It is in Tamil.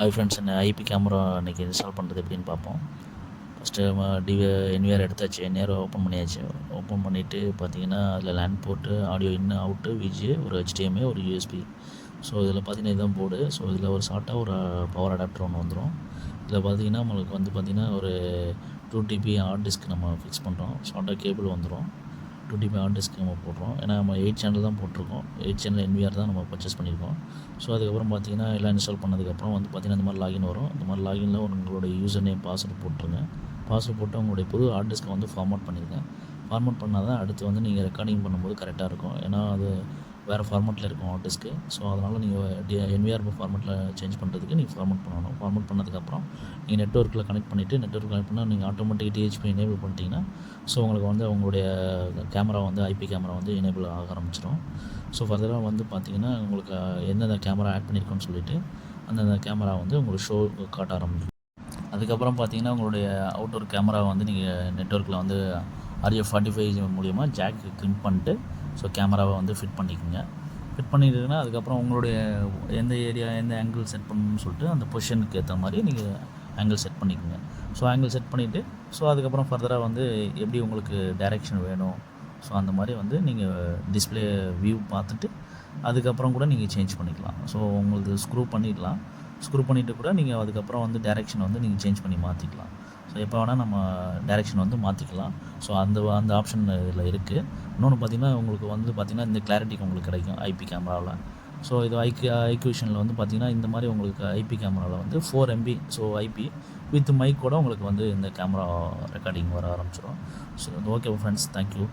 ஐ ஃப்ரெண்ட்ஸ் என்ன ஐபி கேமரா இன்றைக்கி இன்ஸ்டால் பண்ணுறது எப்படின்னு பார்ப்போம். ஃபஸ்ட்டு நம்ம டிவி என்விஆர் எடுத்தாச்சு நேரம் ஓப்பன் பண்ணியாச்சு. ஓப்பன் பண்ணிவிட்டு பார்த்தீங்கன்னா அதில் லேண்ட் போட்டு ஆடியோ இன்னு அவுட்டு விஜி ஒரு ஹெச்டிஎம்ஏ ஒரு யூஎஸ்பி ஸோ இதில் பார்த்தீங்கன்னா இதுதான் போர்டு ஸோ இதில் ஒரு ஷார்ட்டாக ஒரு பவர் அடாப்டர் ஒன்று வந்துடும் இதில் பார்த்தீங்கன்னா நம்மளுக்கு வந்து பார்த்திங்கன்னா ஒரு டூ டிபி ஹார்ட் டிஸ்க் நம்ம ஃபிக்ஸ் பண்ணுறோம் ஷார்ட்டாக கேபிள் வந்துடும் டுவெண்ட்டி ஃபைவ் ஹார்ட் நம்ம போடுறோம். ஏன்னா நம்ம எயிட் சேனல் தான் போட்டிருக்கோம். எயிட் சேனல் என்விஆர் தான் நம்ம பர்ச்சேஸ் பண்ணியிருக்கோம். ஸோ அதுக்கப்புறம் பார்த்தீங்கன்னா எல்லாம் இன்ஸ்டால் பண்ணதுக்கப்புறம் வந்து பார்த்திங்கன்னா இந்த மாதிரி லாகின் வரும். இந்த மாதிரி லாகினில் உங்களுடைய யூசர் நேம் பாஸ்வேர்டு போட்டுருங்க. பாஸ்வேர்டு போட்டு உங்களுடைய புது ஹார்ட் டிஸ்க்கை வந்து ஃபார்மேட் பண்ணிடுங்க ஃபார்மேட் பண்ணால் தான் அடுத்து வந்து நீங்கள் ரெக்கார்டிங் பண்ணும்போது கரெக்டாக இருக்கும். ஏன்னா அது வேறு ஃபார்மேட்டில் இருக்கும் ஹார்ட் டிஸ்க்கு ஸோ அதனால் நீங்கள் டி என்விஆர் ஃபார்மேட்டில் சேஞ்ச் பண்ணுறதுக்கு நீங்கள் ஃபார்மேட் பண்ணணும். ஃபார்மேட் பண்ணதுக்கப்புறம் நீங்கள் நெட்ஒர்க்கில் கனெக்ட் பண்ணிவிட்டு நெட்ஒர்க் கனெக்ட் பண்ணால் நீங்கள் ஆட்டோமேட்டிக் டிஹெச்பி எனேபிள் பண்ணிட்டீங்கன்னா ஸோ உங்களுக்கு வந்து உங்களுடைய கேமரா வந்து ஐபி கேமரா வந்து எனேபிள் ஆக ஆரம்பிச்சிடும். ஸோ ஃபர்தராக வந்து பார்த்தீங்கன்னா உங்களுக்கு எந்தெந்த கேமரா ஆட் பண்ணியிருக்கோன்னு சொல்லிவிட்டு அந்தந்த கேமரா வந்து உங்களுக்கு ஷோ காட்ட ஆரம்பிக்கும். அதுக்கப்புறம் பார்த்தீங்கன்னா உங்களுடைய அவுட்டோர் கேமரா வந்து நீங்கள் நெட்ஒர்க்கில் வந்து ஆர்ஜே ஃபார்ட்டி ஃபைவ் மூலியமாக ஜாக் கிளிக் பண்ணிட்டு ஸோ கேமராவை வந்து ஃபிட் பண்ணிக்கோங்க. ஃபிட் பண்ணிட்டீங்கன்னா அதுக்கப்புறம் உங்களுடைய எந்த ஏரியா எந்த ஆங்கிள் செட் பண்ணணும்னு சொல்லிட்டு அந்த பொசிஷனுக்கு ஏற்ற மாதிரி நீங்கள் ஆங்கிள் செட் பண்ணிக்கோங்க. ஸோ ஆங்கிள் செட் பண்ணிவிட்டு ஸோ அதுக்கப்புறம் ஃபர்தராக வந்து எப்படி உங்களுக்கு டைரெக்ஷன் வேணும்? ஸோ அந்த மாதிரி வந்து நீங்கள் டிஸ்பிளே வியூ பார்த்துட்டு அதுக்கப்புறம் கூட நீங்கள் சேஞ்ச் பண்ணிக்கலாம். ஸோ உங்களுக்கு ஸ்க்ரூ பண்ணிக்கலாம் ஸ்க்ரூ பண்ணிவிட்டு கூட நீங்கள் அதுக்கப்புறம் வந்து டேரெக்ஷனை வந்து நீங்கள் சேஞ்ச் பண்ணி மாற்றிக்கலாம் ஸோ எப்போ வேணால் நம்ம டைரெக்ஷன் வந்து மாற்றிக்கலாம் ஸோ அந்த அந்த ஆப்ஷன் இதில் இருக்குது இன்னொன்று பார்த்திங்கன்னா உங்களுக்கு வந்து பார்த்திங்கன்னா இந்த கிளாரிட்டிக்கு உங்களுக்கு கிடைக்கும் ஐபி கேமராவில் ஸோ இது ஐக்கு ஐக்யூஷனில் வந்து பார்த்திங்கன்னா இந்த மாதிரி உங்களுக்கு ஐபி கேமராவில் வந்து four MB so IP with mic கூட உங்களுக்கு வந்து இந்த கேமரா ரெக்கார்டிங் வர ஆரம்பிச்சிடும் ஸோ ஓகே ஃப்ரெண்ட்ஸ் தேங்க்யூ